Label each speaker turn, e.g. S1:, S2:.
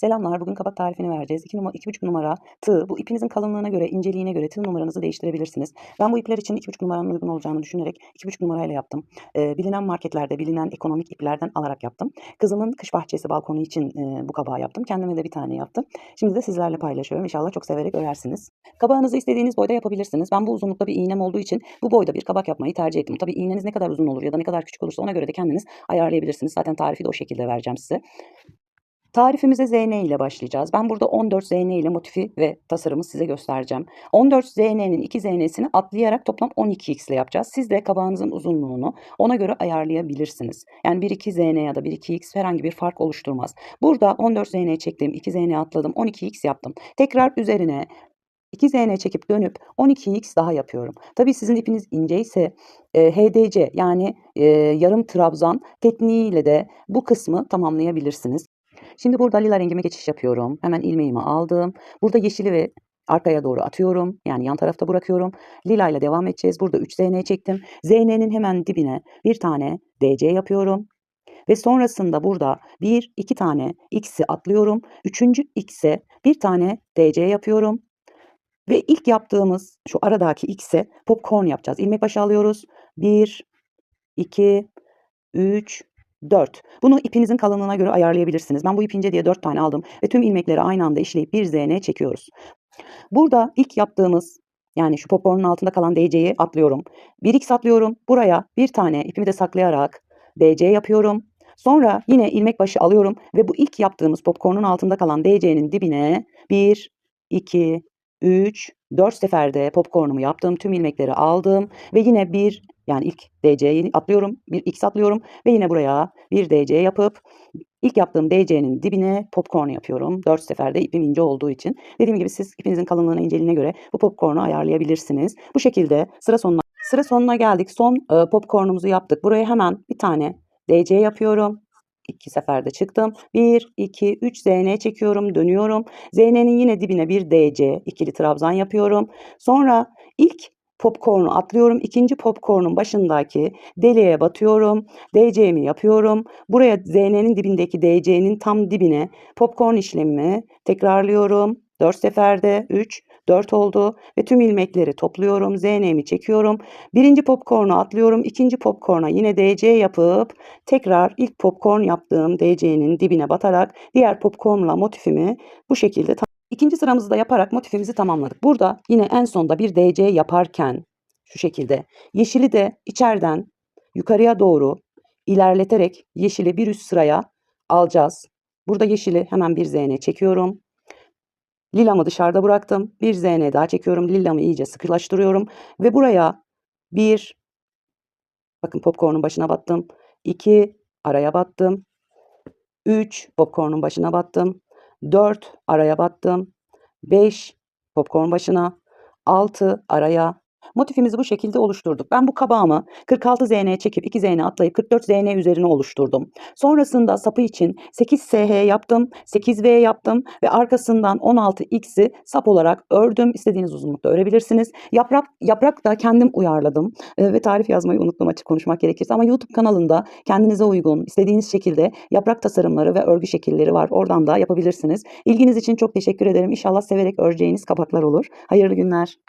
S1: Selamlar. Bugün kabak tarifini vereceğiz. 2 numara, 2,5 numara tığ. Bu ipinizin kalınlığına göre, inceliğine göre tığ numaranızı değiştirebilirsiniz. Ben bu ipler için 2,5 numaranın uygun olacağını düşünerek 2,5 numarayla yaptım. Ee, bilinen marketlerde, bilinen ekonomik iplerden alarak yaptım. Kızımın kış bahçesi balkonu için e, bu kabağı yaptım. Kendime de bir tane yaptım. Şimdi de sizlerle paylaşıyorum. İnşallah çok severek örersiniz. Kabağınızı istediğiniz boyda yapabilirsiniz. Ben bu uzunlukta bir iğnem olduğu için bu boyda bir kabak yapmayı tercih ettim. Tabii iğneniz ne kadar uzun olur ya da ne kadar küçük olursa ona göre de kendiniz ayarlayabilirsiniz. Zaten tarifi de o şekilde vereceğim size. Tarifimize ZN ile başlayacağız. Ben burada 14 ZN ile motifi ve tasarımı size göstereceğim. 14 ZN'nin 2 ZN'sini atlayarak toplam 12x ile yapacağız. Siz de kabağınızın uzunluğunu ona göre ayarlayabilirsiniz. Yani 1-2 ZN ya da 1-2x herhangi bir fark oluşturmaz. Burada 14 ZN çektim, 2 ZN atladım, 12x yaptım. Tekrar üzerine 2 ZN çekip dönüp 12x daha yapıyorum. Tabii sizin ipiniz ince ise e, HDC yani e, yarım trabzan tekniğiyle de bu kısmı tamamlayabilirsiniz. Şimdi burada lila rengime geçiş yapıyorum. Hemen ilmeğimi aldım. Burada yeşili ve arkaya doğru atıyorum. Yani yan tarafta bırakıyorum. Lila ile devam edeceğiz. Burada 3 ZN çektim. ZN'nin hemen dibine bir tane DC yapıyorum. Ve sonrasında burada bir iki tane X'i atlıyorum. Üçüncü X'e bir tane DC yapıyorum. Ve ilk yaptığımız şu aradaki X'e popcorn yapacağız. İlmek başı alıyoruz. 1, 2, 3, 4. Bunu ipinizin kalınlığına göre ayarlayabilirsiniz. Ben bu ip ince diye 4 tane aldım ve tüm ilmekleri aynı anda işleyip bir ZN çekiyoruz. Burada ilk yaptığımız yani şu popcornun altında kalan DC'yi atlıyorum. 1x atlıyorum. Buraya bir tane ipimi de saklayarak DC yapıyorum. Sonra yine ilmek başı alıyorum ve bu ilk yaptığımız popcornun altında kalan DC'nin dibine 1, 2, 3, 4 seferde popcornumu yaptım. Tüm ilmekleri aldım ve yine bir yani ilk DC'yi atlıyorum. Bir X atlıyorum ve yine buraya bir DC yapıp ilk yaptığım DC'nin dibine popcorn yapıyorum. 4 seferde ipim ince olduğu için. Dediğim gibi siz ipinizin kalınlığına, inceliğine göre bu popcornu ayarlayabilirsiniz. Bu şekilde sıra sonuna sıra sonuna geldik. Son popcornumuzu yaptık. Buraya hemen bir tane DC yapıyorum. İki seferde çıktım. 1, 2, 3 ZN çekiyorum. Dönüyorum. ZN'nin yine dibine bir DC ikili trabzan yapıyorum. Sonra ilk popcornu atlıyorum. İkinci popcornun başındaki deliğe batıyorum. DC'mi yapıyorum. Buraya ZN'nin dibindeki DC'nin tam dibine popcorn işlemimi tekrarlıyorum. 4 seferde 3, 4 oldu ve tüm ilmekleri topluyorum. ZN'mi çekiyorum. Birinci popcornu atlıyorum. ikinci popcorna yine DC yapıp tekrar ilk popcorn yaptığım DC'nin dibine batarak diğer popcornla motifimi bu şekilde İkinci sıramızı da yaparak motifimizi tamamladık. Burada yine en sonda bir DC yaparken şu şekilde yeşili de içeriden yukarıya doğru ilerleterek yeşili bir üst sıraya alacağız. Burada yeşili hemen bir ZN çekiyorum. Lilamı dışarıda bıraktım. Bir ZN daha çekiyorum. Lilamı iyice sıkılaştırıyorum. Ve buraya bir, bakın popcornun başına battım. İki, araya battım. Üç, popcornun başına battım. 4 araya battım. 5 popcorn başına. 6 araya. Motifimizi bu şekilde oluşturduk. Ben bu kabağımı 46 ZN çekip 2 ZN atlayıp 44 ZN üzerine oluşturdum. Sonrasında sapı için 8 SH yaptım, 8 V yaptım ve arkasından 16 X'i sap olarak ördüm. İstediğiniz uzunlukta örebilirsiniz. Yaprak yaprak da kendim uyarladım e, ve tarif yazmayı unuttum açık konuşmak gerekirse ama YouTube kanalında kendinize uygun, istediğiniz şekilde yaprak tasarımları ve örgü şekilleri var. Oradan da yapabilirsiniz. İlginiz için çok teşekkür ederim. İnşallah severek öreceğiniz kabaklar olur. Hayırlı günler.